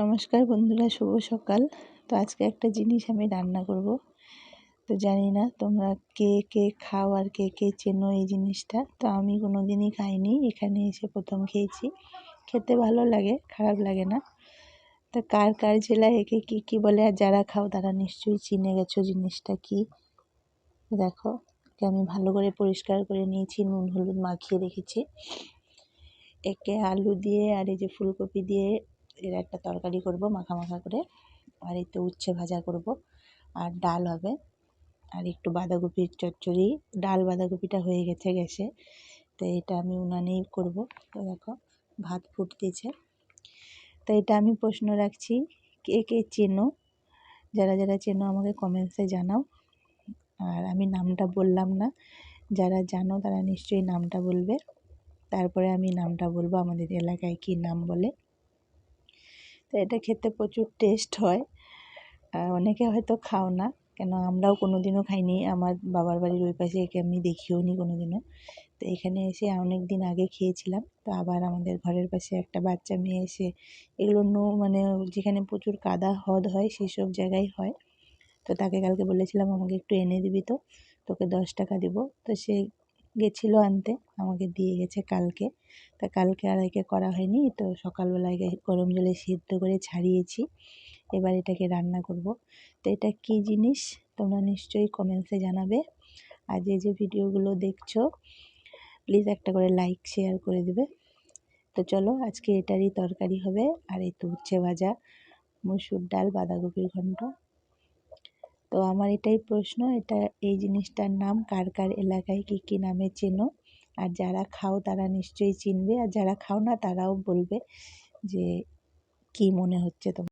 নমস্কার বন্ধুরা, শুভ সকাল। তো আজকে একটা জিনিস আমি রান্না করব। তো জানি না তোমরা কে কে খাও আর কে কে চেনো এই জিনিসটা। তো আমি কোনো দিনই খাইনি, এখানে এসে প্রথম খেয়েছি। খেতে ভালো লাগে, খারাপ লাগে না। তো কার কার জেলায় একে কী কী বলে আর যারা খাও তারা নিশ্চয়ই চিনে গেছো জিনিসটা কি। দেখো আমি ভালো করে পরিষ্কার করে নিয়েছি, নুন, হলুদ মাখিয়ে রেখেছি। একে আলু দিয়ে আর এই যে ফুলকপি দিয়ে এর একটা তরকারি করব, মাখা মাখা করে। আর তো উচ্ছে ভাজা করব। আর ডাল হবে। আর একটু বাঁধাকপির চচ্চড়ি। ডাল বাঁধাকপিটা হয়ে গেছে গ্যাসে তো এটা আমি উনানেই করব। তো দেখো, ভাত ফুটতেছে। তো এটা আমি প্রশ্ন রাখছি, কে কে চেনো? যারা যারা চেনো আমাকে কমেন্টসে জানাও। আর আমি নামটা বললাম না। যারা জানো তারা নিশ্চয়ই নামটা বলবে। তারপরে আমি নামটা বলব আমাদের এলাকায় কি নাম বলে। তো এটা খেতে প্রচুর টেস্ট হয়। অনেকে হয়তো খাও না, কেন আমরাও কোনো দিনও খাইনি। আমার বাবার বাড়ির ওই পাশে একে আমি দেখিও নি কোনো দিনও তো এখানে এসে অনেক দিন আগে খেয়েছিলাম। তো আবার আমাদের ঘরের পাশে একটা বাচ্চা মেয়ে এসে এগুলো নো মানে যেখানে প্রচুর কাদা, হদ হয় সেই সব জায়গায় হয়। তো তাকে কালকে বলেছিলাম, আমাকে একটু এনে দিবি তো, তোকে দশ টাকা দিব। তো সে গেছিল আনতে, আমাকে দিয়ে গেছে কালকে। তা কালকে আর একে করা হয়নি, তো সকালবেলায় গরম জলে সিদ্ধ করে ছাড়িয়েছি। এবার এটাকে রান্না করব। তো এটা কী জিনিস? তোমরা নিশ্চয়ই কমেন্টসে জানাবে। আর যে যে ভিডিওগুলো দেখছ প্লিজ একটা করে লাইক শেয়ার করে দেবে। তো চলো, আজকে এটারই তরকারি হবে, আর এই তো উচ্ছে ভাজা, মুসুর ডাল, বাঁধাকপির ঘন্ট। তো আমার এটাই প্রশ্ন, এটা, এই জিনিসটার নাম কার কার এলাকায় কী কী নামে চেনো? আর যারা খাও তারা নিশ্চয়ই চিনবে, আর যারা খাও না তারাও বলবে যে কী মনে হচ্ছে তোমার।